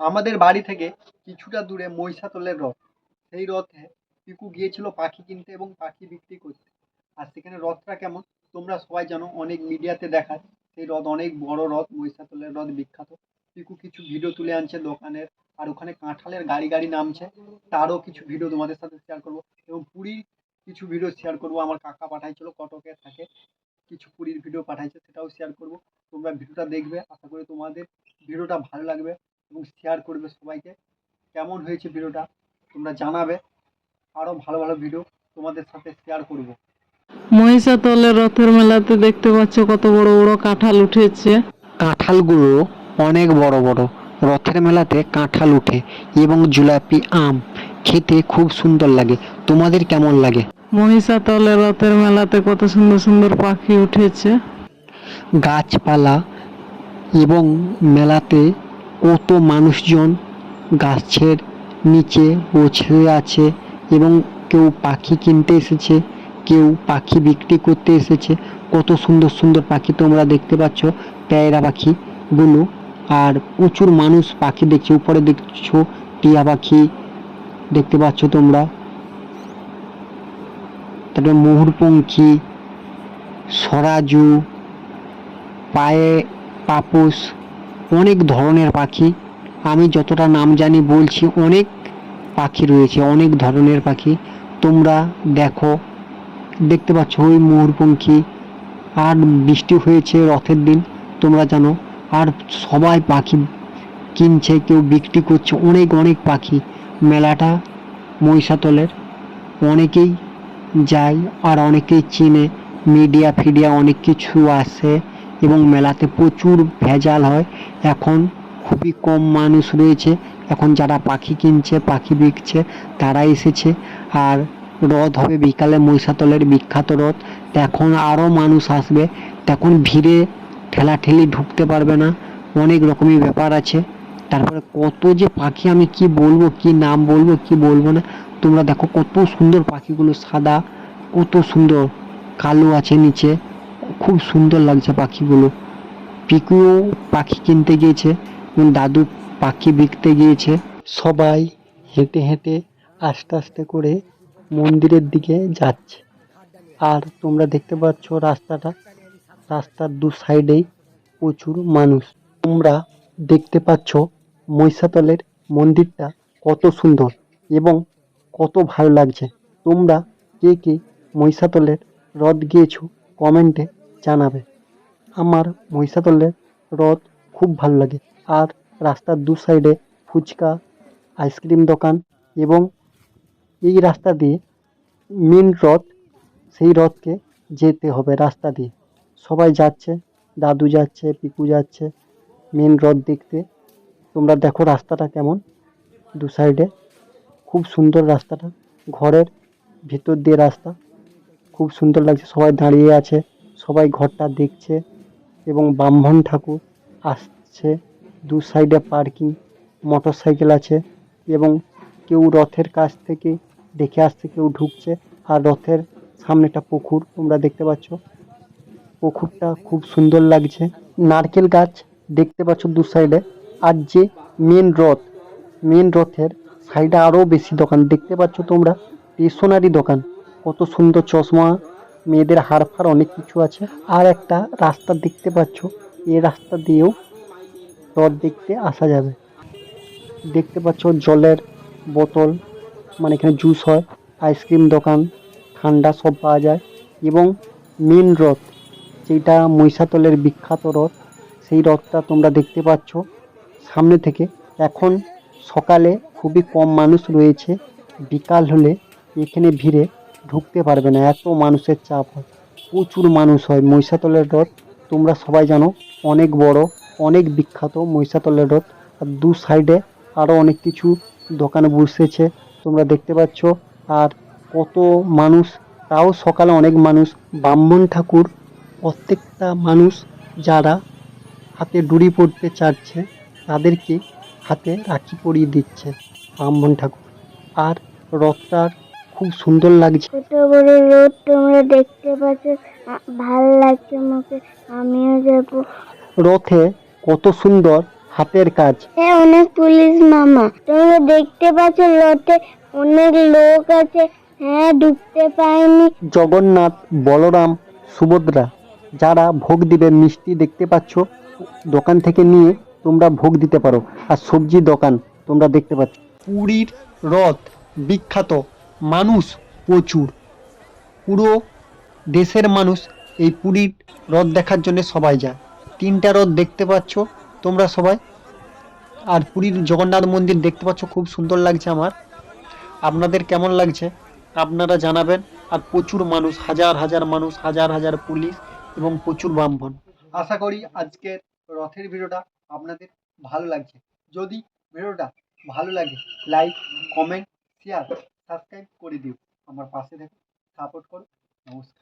আমাদের বাড়ি থেকে কিছুটা দূরে মহিষাতলের রথ। সেই রথে পিকু গিয়েছিল পাখি কিনতে এবং পাখি বিক্রি করতে। আর সেখানে রথটা কেমন? তোমরা সবাই জানো, অনেক মিডিয়াতে দেখায়। সেই রথ অনেক বড় রথ, মহিষাতলের রথ বিখ্যাত। পিকু কিছু ভিডিও তুলে আনছে দোকানের, আর ওখানে কাঁঠালের গাড়ি গাড়ি নামছে। তারও কিছু ভিডিও তোমাদের সাথে শেয়ার করব। এবং পুরীর কিছু ভিডিও শেয়ার করব। আমার কাকা পাঠাইছিল কটকে থাকে। কিছু পুরীর ভিডিও পাঠাইছে সেটাও শেয়ার করব। তোমরা ভিডিওটা দেখবে আশা করি তোমাদের ভিডিওটা ভালো লাগবে এবং শেয়ার করবে সবাইকে। কেমন হয়েছে ভিডিওটা তোমরা জানাবে। আরও ভালো ভালো ভিডিও তোমাদের সাথে শেয়ার করব। মহিষাতলের রথের মেলাতে দেখতে পাচ্ছ কত বড় বড় কাঁঠাল উঠেছে। কাঁঠালগুলো অনেক বড় বড়। রথের মেলাতে কাঁঠাল উঠে এবং জুলাপি আম খেতে খুব সুন্দর লাগে। তোমাদের কেমন লাগে? মহিষাতলের রথের মেলাতে কত সুন্দর সুন্দর পাখি উঠেছে। গাছপালা এবং মেলাতে কত মানুষজন গাছের নিচে বসে আছে এবং কেউ পাখি কিনতে এসেছে, কেউ পাখি বিক্রি করতে এসেছে। কত সুন্দর সুন্দর পাখি তোমরা দেখতে পাচ্ছ, পেয়রা পাখিগুলো। আর প্রচুর মানুষ পাখি দেখছে, উপরে দেখছ টিয়া পাখি দেখতে পাচ্ছ তোমরা। তারপরে ময়ূরপঙ্খী সরাজু, পায়ে পাপুস অনেক ধরনের পাখি। আমি যতটা নাম জানি বলছি অনেক পাখি রয়েছে, অনেক ধরনের পাখি। তোমরা দেখো, দেখতে পাচ্ছ ওই ময়ূরপঙ্খী আর বৃষ্টি হয়েছে রথের দিন, তোমরা জানো। আর সবাই পাখি কিনছে, কেউ বিক্রি করছে, অনেক অনেক পাখি। মেলাটা মহিষাতলের, অনেকেই যায় আর অনেকেই চিনে, মিডিয়া ফিডিয়া অনেক কিছু আসে এবং মেলাতে প্রচুর ভেজাল হয়। এখন খুবই কম মানুষ রয়েছে। এখন যারা পাখি কিনছে, পাখি বিকছে, তারা এসেছে। আর রথ হবে বিকালে মহিষাতলের বিখ্যাত রথ। এখন আরও মানুষ আসবে। তখন ভিড়ে ঠেলাঠেলি ঢুকতে পারবে না। অনেক রকমই ব্যাপার আছে। তারপরে কত যে পাখি, আমি কি বলব, কি নাম বলব, কি বলব না। তোমরা দেখো কত সুন্দর পাখিগুলো সাদা, কত সুন্দর কালো আছে নিচে, খুব সুন্দর লাগছে পাখিগুলো। পিকুও পাখি কিনতে গিয়েছে এবং দাদু পাখি বিকতে গিয়েছে। সবাই হেঁটে হেঁটে আস্তে আস্তে করে মন্দিরের দিকে যাচ্ছে। আর তোমরা দেখতে পাচ্ছ রাস্তাটা, রাস্তার দু সাইডেই প্রচুর মানুষ। তোমরা দেখতে পাচ্ছ মহিষাতলের মন্দিরটা কত সুন্দর এবং কত ভালো লাগছে। তোমরা কে কে মহিষাতলের হ্রদ গিয়েছো কমেন্টে জানাবে। আমার মহিষাতলের হ্রদ খুব ভালো লাগে। আর রাস্তার দু সাইডে ফুচকা আইসক্রিম দোকান এবং এই রাস্তা দিয়ে মেন রথ, সেই রথকে যেতে হবে রাস্তা দিয়ে। সবাই যাচ্ছে, দাদু যাচ্ছে, পিকু যাচ্ছে মেন রথ দেখতে। তোমরা দেখো রাস্তাটা কেমন। দু সাইডে খুব সুন্দর রাস্তাটা, ঘরের ভিতর দিয়ে রাস্তা। খুব সুন্দর লাগছে, সবাই দাঁড়িয়ে আছে, সবাই ঘরটা দেখছে এবং ব্রাহ্মণ ঠাকুর আসছে। দু সাইডে পার্কিং মোটর সাইকেল আছে এবং কেউ রথের কাছ থেকে দেখে আসছে, কেউ ঢুকছে আর রথের সামনে একটা পুকুর, তোমরা দেখতে পাচ্ছ। পুকুরটা খুব সুন্দর লাগছে। নারকেল গাছ দেখতে পাচ্ছ দু সাইডে আর যে মেন রথ মেন রথের সাইডে আরও বেশি দোকান। দেখতে পাচ্ছ তোমরা স্টেশনারি দোকান। কত সুন্দর চশমা, মেয়েদের হার ফার অনেক কিছু আছে। আর একটা রাস্তা দেখতে পাচ্ছ, এই রাস্তা দিয়েও রথ দেখতে আসা যাবে। দেখতে পাচ্ছ জলের বোতল মানে এখানে জুস হয়, আইসক্রিম দোকান, ঠান্ডা সব পাওয়া যায়। এবং মেন রথ যেটা মহিষাতলের বিখ্যাত রথ, সেই রথটা তোমরা দেখতে পাচ্ছ সামনে থেকে। এখন সকালে খুবই কম মানুষ রয়েছে, বিকাল হলে এখানে ভিড়ে ঢুকতে পারবে না, এত মানুষের চাপ হয়। প্রচুর মানুষ হয়। মহিষাতলের রথ তোমরা সবাই জানো, অনেক বড়, অনেক বিখ্যাত মহিষাতলের রথ। আর দু সাইডে আরও অনেক কিছু দোকানে বসেছে, তোমরা দেখতে পাচ্ছ। আর কত মানুষ, তাও সকালে অনেক মানুষ। ব্রাহ্মণ ঠাকুর, প্রত্যেকটা মানুষ যারা হাতে ডুরি পড়তে চাচ্ছে, তাদেরকে হাতে রাখি পরিয়ে দিচ্ছে ব্রাহ্মণ ঠাকুর। আর রথটার খুব সুন্দর লাগছে। কত বড় রোদ তোমরা দেখতে পাচ্ছ ভালো লাগছে আমাকে আমিও যাব। রথে কত সুন্দর হাতের কাজ। হ্যাঁ অনেক পুলিশ মামা তোমরা দেখতে পাচ্ছ রথে অনেক লোক আছে হ্যাঁ ঢুকতে পাইনি জগন্নাথ বলরাম সুভদ্রা যারা ভোগ দিবে মিষ্টি দেখতে পাচ্ছ দোকান থেকে নিয়ে তোমরা ভোগ দিতে পারো। আর সবজি দোকান, তোমরা দেখতে পাচ্ছ। পুরীর রথ, বিখ্যাত মানুষ প্রচুর। পুরো দেশের মানুষ এই পুরীর রথ দেখার জন্য সবাই যায়। তিনটা রথ দেখতে পাচ্ছ তোমরা সবাই। আর পুরীর জগন্নাথ মন্দির দেখতে পাচ্ছ, খুব সুন্দর লাগছে আমার। আপনাদের কেমন লাগছে আপনারা জানাবেন। আর প্রচুর মানুষ, হাজার হাজার মানুষ, হাজার হাজার পুলিশ এবং প্রচুর ব্রাহ্মণ। আশা করি আজকের রথের ভিডিওটা আপনাদের ভালো লাগছে। যদি ভিডিওটা ভালো লাগে লাইক কমেন্ট শেয়ার সাবস্ক্রাইব করে দিও। আমার পাশে দেখো সাপোর্ট করো নমস্কার।